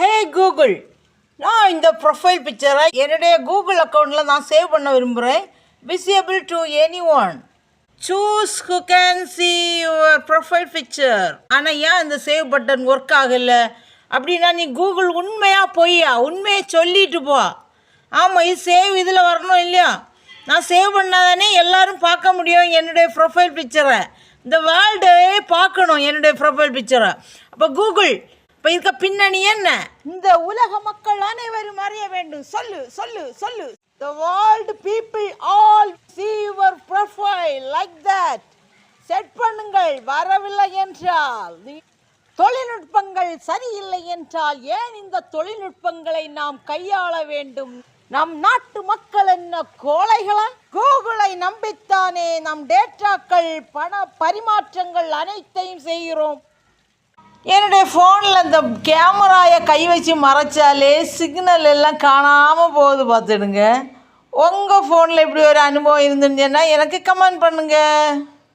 ஹே Google நான் இந்த profile பிக்சரை என்னுடைய கூகுள் அக்கௌண்ட்டில் நான் சேவ் பண்ண விரும்புகிறேன் visible to anyone choose who can see your profile picture ஆனால் ஏன் இந்த சேவ் பட்டன் ஒர்க் ஆகல? அப்படின்னா நீ கூகுள் உண்மையாக பொய்யா? உண்மையை சொல்லிட்டு போ. ஆமாம் இது சேவ் இதில் வரணும் இல்லையா? நான் சேவ் பண்ணாதானே எல்லோரும் பார்க்க முடியும் என்னுடைய ப்ரொஃபைல் பிக்சரை இந்த வேர்ல்டே பார்க்கணும் என்னுடைய ப்ரொஃபைல் பிக்சரை அப்போ கூகுள் இப்போ இருக்க பின்னணி என்ன? இந்த உலக மக்கள் அனைவரும் அறிய வேண்டும். சொல்லு சொல்லு சொல்லு. The world people all see your profile like that. Set பண்ணுங்கள் வரவில்லை என்றால். தொழில்நுட்பங்கள் சரியில்லை என்றால் ஏன் இந்த தொழில்நுட்பங்களை நாம் கையாள வேண்டும்? நம் நாட்டு மக்கள் என்ன கோழைகளா? கூகுளை நம்பித்தானே நம் டேட்டாக்கள் பண பரிமாற்றங்கள் அனைத்தையும் செய்கிறோம். என்னுடைய ஃபோனில் அந்த கேமராயை கை வச்சு மறைச்சாலே சிக்னல் எல்லாம் காணாமல் போகுது பார்த்துடுங்க. உங்கள் ஃபோனில் இப்படி ஒரு அனுபவம் இருந்துச்சுன்னா எனக்கு கமெண்ட் பண்ணுங்க.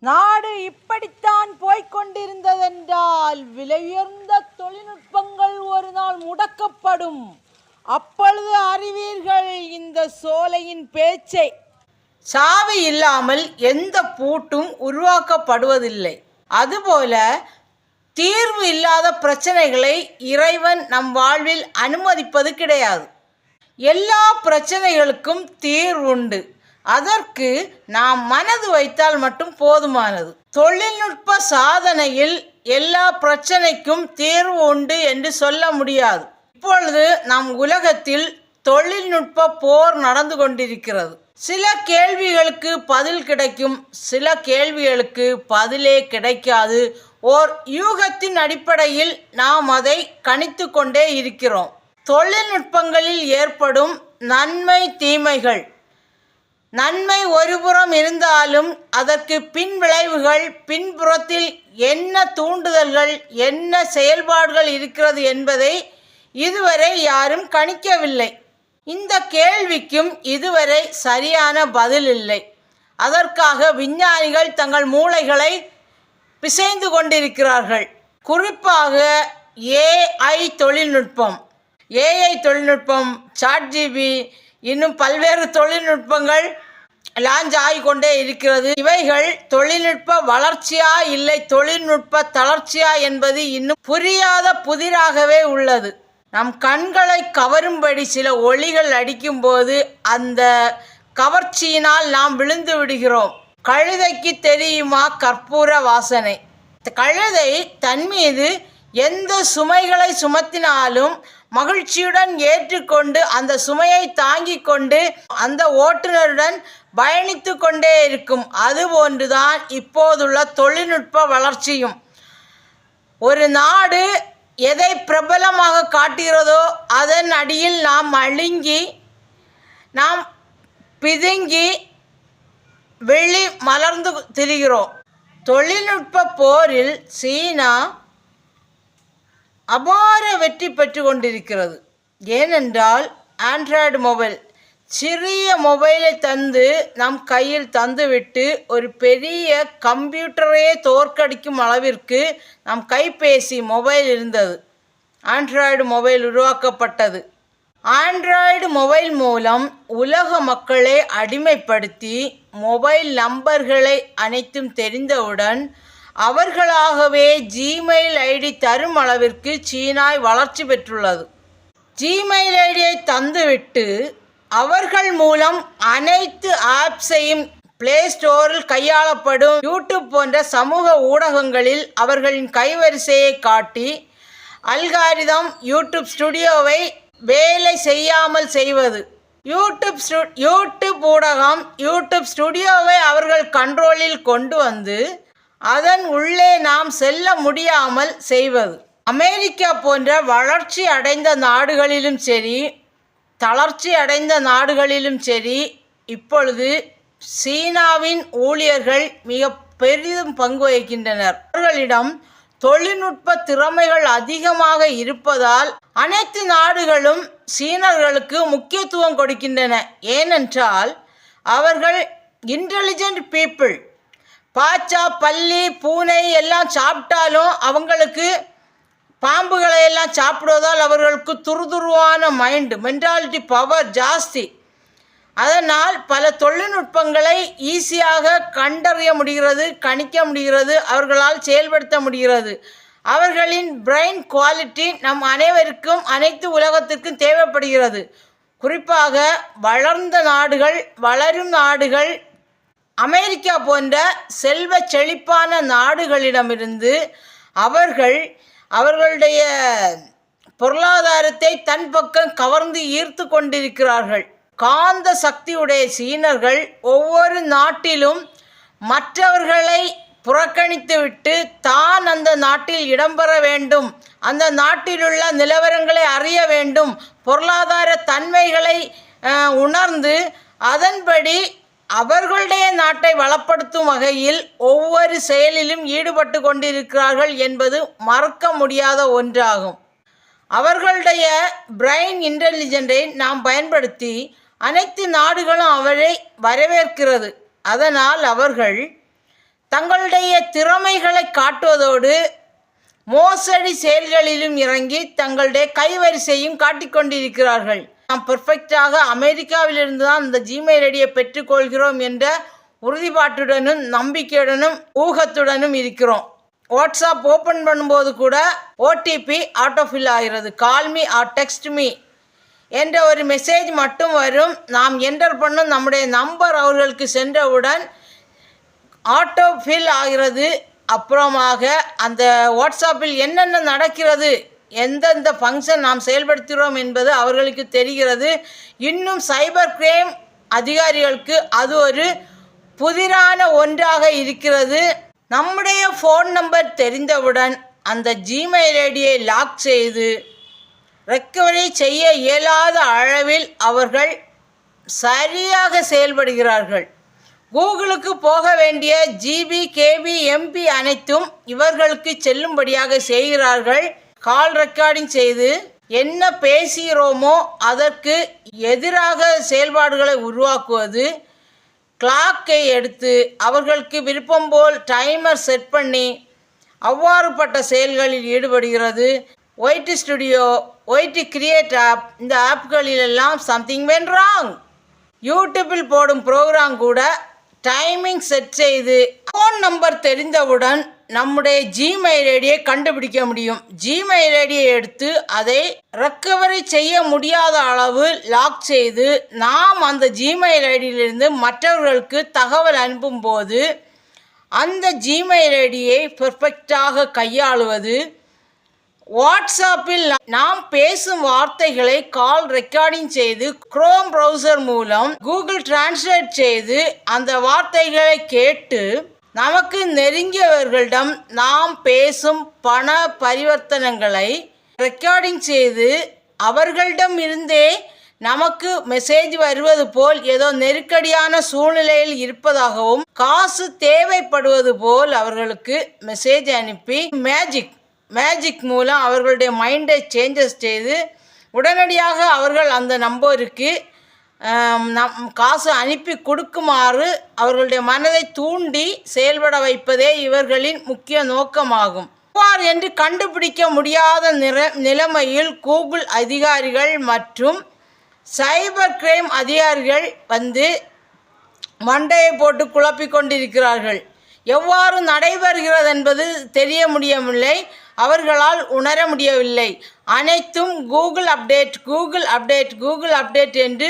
நாடு இப்படித்தான் போய்க்கொண்டிருந்ததென்றால் விலையுயர்ந்த தொழில்நுட்பங்கள் ஒரு நாள் முடக்கப்படும். அப்பொழுது அறிவீர்கள் இந்த சோலையின் பேச்சை. சாவி இல்லாமல் எந்த பூட்டும் உருவாக்கப்படுவதில்லை. அதுபோல தீர்வு இல்லாத பிரச்சனைகளை இறைவன் நம் வாழ்வில் அனுமதிப்பது கிடையாது. எல்லா பிரச்சனைகளுக்கும் தீர்வு உண்டு அதற்கு நாம் மனது வைத்தால் மட்டும் போதுமானது. தொழில்நுட்ப சாதனையில் எல்லா பிரச்சனைக்கும் தீர்வு உண்டு என்று சொல்ல முடியாது. இப்பொழுது நம் உலகத்தில் தொழில்நுட்ப போர் நடந்து கொண்டிருக்கிறது. சில கேள்விகளுக்கு பதில் கிடைக்கும் சில கேள்விகளுக்கு பதிலே கிடைக்காது. ஓர் யூகத்தின் அடிப்படையில் நாம் அதை கணித்து கொண்டே இருக்கிறோம். தொழில்நுட்பங்களில் ஏற்படும் நன்மை தீமைகள். நன்மை ஒருபுறம் இருந்தாலும் அதற்கு பின் விளைவுகள் பின்புறத்தில் என்ன தூண்டுதல்கள் என்ன செயல்பாடுகள் இருக்கிறது என்பதை இதுவரை யாரும் கணிக்கவில்லை. இந்த கேள்விக்கும் இதுவரை சரியான பதில் இல்லை. அதற்காக விஞ்ஞானிகள் தங்கள் மூளைகளை பிசைந்து கொண்டிருக்கிறார்கள். குறிப்பாக ஏஐ தொழில்நுட்பம். ஏஐ தொழில்நுட்பம் சாட்ஜிபி இன்னும் பல்வேறு தொழில்நுட்பங்கள் லான்ச் ஆகிக்கொண்டே இருக்கிறது. இவைகள் தொழில்நுட்ப வளர்ச்சியா இல்லை தொழில்நுட்ப தளர்ச்சியா என்பது இன்னும் புரியாத புதிராகவே உள்ளது. நம் கண்களை கவரும்படி சில ஒளிகள் அடிக்கும்போது அந்த கவர்ச்சியினால் நாம் விழுந்து விடுகிறோம். கழுதைக்கு தெரியுமா கற்பூர வாசனை? கழுதை தன் மீது எந்த சுமைகளை சுமத்தினாலும் மகிழ்ச்சியுடன் ஏற்றுக்கொண்டு அந்த சுமையை தாங்கிக் கொண்டு அந்த ஓட்டுநருடன் பயணித்து கொண்டே இருக்கும். அதுபோன்றுதான் இப்போதுள்ள தொழில்நுட்ப வளர்ச்சியும். ஒரு நாடு எதை பிரபலமாக காட்டுகிறதோ அதன் அடியில் நாம் அழுங்கி நாம் பிதுங்கி வெள்ளி மலர்ந்து திரிகிறோம். தொழில்நுட்ப போரில் சீனா அபார வெற்றி பெற்று கொண்டிருக்கிறது ஏனென்றால் ஆண்ட்ராய்டு மொபைல் சிறிய மொபைலை தந்து நம் கையில் தந்துவிட்டு ஒரு பெரிய கம்ப்யூட்டரையே தோற்கடிக்கும் அளவிற்கு நம் கைபேசி மொபைல் இருந்தது. ஆண்ட்ராய்டு மொபைல் உருவாக்கப்பட்டது. ஆண்ட்ராய்டு மொபைல் மூலம் உலக மக்களை அடிமைப்படுத்தி மொபைல் நம்பர்களை அனைத்தும் தெரிந்தவுடன் அவர்களாகவே ஜிமெயில் ஐடி தரும் அளவிற்கு சீனாய் வளர்ச்சி பெற்றுள்ளது. ஜிமெயில் ஐடியை தந்துவிட்டு அவர்கள் மூலம் அனைத்து ஆப்ஸையும் பிளே ஸ்டோரில் கையாளப்படும் யூடியூப் போன்ற சமூக ஊடகங்களில் அவர்களின் கைவரிசையை காட்டி அல்காரிதம் யூடியூப் ஸ்டுடியோவை வேலை செய்யாமல் செய்வது. யூடியூப் ஸ்டு யூடியூப் ஊடகம் யூடியூப் ஸ்டுடியோவை அவர்கள் கண்ட்ரோலில் கொண்டு வந்து அதன் உள்ளே நாம் செல்ல முடியாமல் செய்வது. அமெரிக்கா போன்ற வளர்ச்சி அடைந்த நாடுகளிலும் சரி தளர்ச்சி அடைந்த நாடுகளிலும் சரி இப்பொழுது சீனாவின் ஊழியர்கள் மிக பெரிதும் பங்கு வகிக்கின்றனர். அவர்களிடம் தொழில்நுட்ப திறமைகள் அதிகமாக இருப்பதால் அனைத்து நாடுகளும் சீனர்களுக்கு முக்கியத்துவம் கொடுக்கின்றன. ஏனென்றால் அவர்கள் இன்டெலிஜென்ட் பீப்புள் பாச்சா பல்லி பூனை எல்லாம் சாப்பிட்டாலும் அவங்களுக்கு பாம்புகளை எல்லாம் சாப்பிடுவதால் அவர்களுக்கு துருதுருவான மைண்டு மென்டாலிட்டி பவர் ஜாஸ்தி. அதனால் பல தொழில்நுட்பங்களை ஈஸியாக கண்டறிய முடிகிறது கணிக்க முடிகிறது அவர்களால் செயல்படுத்த முடிகிறது. அவர்களின் பிரெயின் குவாலிட்டி நம் அனைவருக்கும் அனைத்து உலகத்திற்கும் தேவைப்படுகிறது. குறிப்பாக வளர்ந்த நாடுகள் வளரும் நாடுகள் அமெரிக்கா போன்ற செல்வ செழிப்பான நாடுகளிடமிருந்து அவர்கள் அவர்களுடைய பொருளாதாரத்தை தன் பக்கம் கவர்ந்து ஈர்த்து கொண்டிருக்கிறார்கள். காந்த சக்தியுடைய சீனர்கள் ஒவ்வொரு நாட்டிலும் மற்றவர்களை புறக்கணித்துவிட்டு தான் அந்த நாட்டில் இடம்பெற வேண்டும். அந்த நாட்டிலுள்ள நிலவரங்களை அறிய வேண்டும். பொருளாதார தன்மைகளை உணர்ந்து அதன்படி அவர்களுடைய நாட்டை வளப்படுத்தும் வகையில் ஒவ்வொரு செயலிலும் ஈடுபட்டு கொண்டிருக்கிறார்கள் என்பது மறக்க முடியாத ஒன்றாகும். அவர்களுடைய பிரெயின் இன்டெலிஜென்ட்டை நாம் பயன்படுத்தி அனைத்து நாடுகளும் அவரை வரவேற்கிறது. அதனால் அவர்கள் தங்களுடைய திறமைகளை காட்டுவதோடு மோசடி செயல்களிலும் இறங்கி தங்களுடைய கைவரிசையும் காட்டிக்கொண்டிருக்கிறார்கள் நாம் பெர்ஃபெக்டாக அமெரிக்காவிலிருந்து தான் இந்த ஜிமெயில் ஐடியை பெற்றுக்கொள்கிறோம் என்ற உறுதிப்பாட்டுடனும் நம்பிக்கையுடனும் ஊகத்துடனும் இருக்கிறோம். வாட்ஸ்அப் ஓப்பன் பண்ணும்போது கூட ஓடிபி ஆட்டோஃபில் ஆகிறது. Call me or text me என்ற ஒரு மெசேஜ் மட்டும் வரும். நாம் என்டர் பண்ணும் நம்முடைய நம்பர் அவர்களுக்கு சென்றவுடன் ஆட்டோ ஃபில் ஆகிறது. அப்புறமாக அந்த வாட்ஸ்அப்பில் என்னென்ன நடக்கிறது எந்தெந்த ஃபங்க்ஷன் நாம் செயல்படுத்துகிறோம் என்பது அவர்களுக்கு தெரிகிறது. இன்னும் சைபர் கிரைம் அதிகாரிகளுக்கு அது ஒரு புதிரான ஒன்றாக இருக்கிறது. நம்முடைய ஃபோன் நம்பர் தெரிந்தவுடன் அந்த ஜிமெயில் ஐடியை லாக் செய்து ரெக்கவரி செய்ய இயலாத அளவில் அவர்கள் சரியாக செயல்படுகிறார்கள். கூகுளுக்கு போக வேண்டிய ஜிபி கேபி எம்பி அனைத்தும் இவர்களுக்கு செல்லும்படியாக செய்கிறார்கள். கால் ரெக்கார்டிங் செய்து என்ன பேசுகிறோமோ அதற்கு எதிராக செயல்பாடுகளை உருவாக்குவது. கிளாக்கை எடுத்து அவர்களுக்கு விருப்பம் போல் டைமர் செட் பண்ணி அவ்வாறுபட்ட செயல்களில் ஈடுபடுகிறது. White studio white create app இந்த ஆப்களிலெல்லாம் சம்திங் வென் ராங் யூடியூப்பில் போடும் ப்ரோக்ராம் கூட டைமிங் செட் செய்து ஃபோன் நம்பர் தெரிந்தவுடன் நம்முடைய ஜிமெயில் ஐடியை கண்டுபிடிக்க முடியும். ஜிமெயில் ஐடியை எடுத்து அதை ரெக்கவரி செய்ய முடியாத அளவு லாக் செய்து நாம் அந்த ஜிமெயில் ஐடியிலிருந்து மற்றவர்களுக்கு தகவல் அனுப்பும்போது அந்த ஜிமெயில் ஐடியை பெர்ஃபெக்டாக கையாளுவது வாட்ஸ்அப்பில் நாம் பேசும் வார்த்தைகளை கால் ரெக்கார்டிங் செய்து குரோம் ப்ரௌசர் மூலம் கூகுள் டிரான்ஸ்லேட் செய்து அந்த வார்த்தைகளை கேட்டு நமக்கு நெருங்கியவர்களிடம் நாம் பேசும் பண பரிவர்த்தனைகளை ரெக்கார்டிங் செய்து அவர்களிடம் இருந்தே நமக்கு மெசேஜ் வருவது போல் ஏதோ நெருக்கடியான சூழ்நிலையில் இருப்பதாகவும் காசு தேவைப்படுவது போல் அவர்களுக்கு மெசேஜ் அனுப்பி மேஜிக் மேஜிக் மூலம் அவர்களுடைய மைண்டை சேஞ்சஸ் செய்து உடனடியாக அவர்கள் அந்த நம்பருக்கு நம் காசு அனுப்பி கொடுக்குமாறு அவர்களுடைய மனதை தூண்டி செயல்பட வைப்பதே இவர்களின் முக்கிய நோக்கமாகும். இவ்வாறு என்று கண்டுபிடிக்க முடியாத நிற நிலைமையில் கூகுள் அதிகாரிகள் மற்றும் சைபர் கிரைம் அதிகாரிகள் வந்து மண்டையை போட்டு குழப்பிக் கொண்டிருக்கிறார்கள். எவ்வாறு நடைபெறுகிறது என்பது தெரிய முடியவில்லை. அவர்களால் உணர முடியவில்லை. அனைத்தும் Google update Google update Google update என்று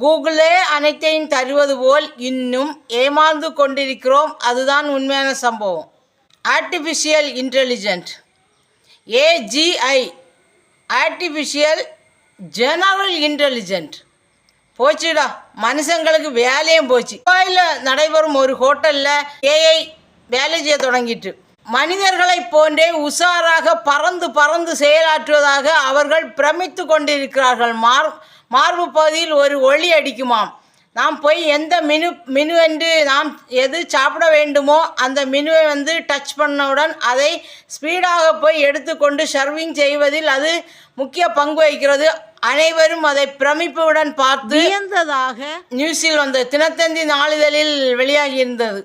கூகுளே அனைத்தையும் தருவது போல் இன்னும் ஏமாந்து கொண்டிருக்கிறோம். அதுதான் உண்மையான சம்பவம். Artificial intelligent AGI artificial general intelligent போச்சுடா. மனுஷங்களுக்கு வேலையும் போச்சு. துபாயில் நடைபெறும் ஒரு ஹோட்டலில் ஏஐ வேலை செய்ய தொடங்கிட்டு. மனிதர்களைப் போன்றே உஷாராக பறந்து பறந்து செயலாற்றுவதாக அவர்கள் பிரமித்து கொண்டிருக்கிறார்கள். மார் மார்பு பகுதியில் ஒரு ஒளி அடிக்குமாம். நாம் போய் எந்த மெனு மெனு என்று நாம் எது சாப்பிட வேண்டுமோ அந்த மெனுவை வந்து டச் பண்ணவுடன் அதை ஸ்பீடாக போய் எடுத்துக்கொண்டு சர்விங் செய்வதில் அது முக்கிய பங்கு வகிக்கிறது. அனைவரும் அதை பிரமிப்புடன் பார்த்து வியந்ததாக நியூஸில் வந்த தினத்தந்தி நாளிதழில் வெளியாகி இருந்தது.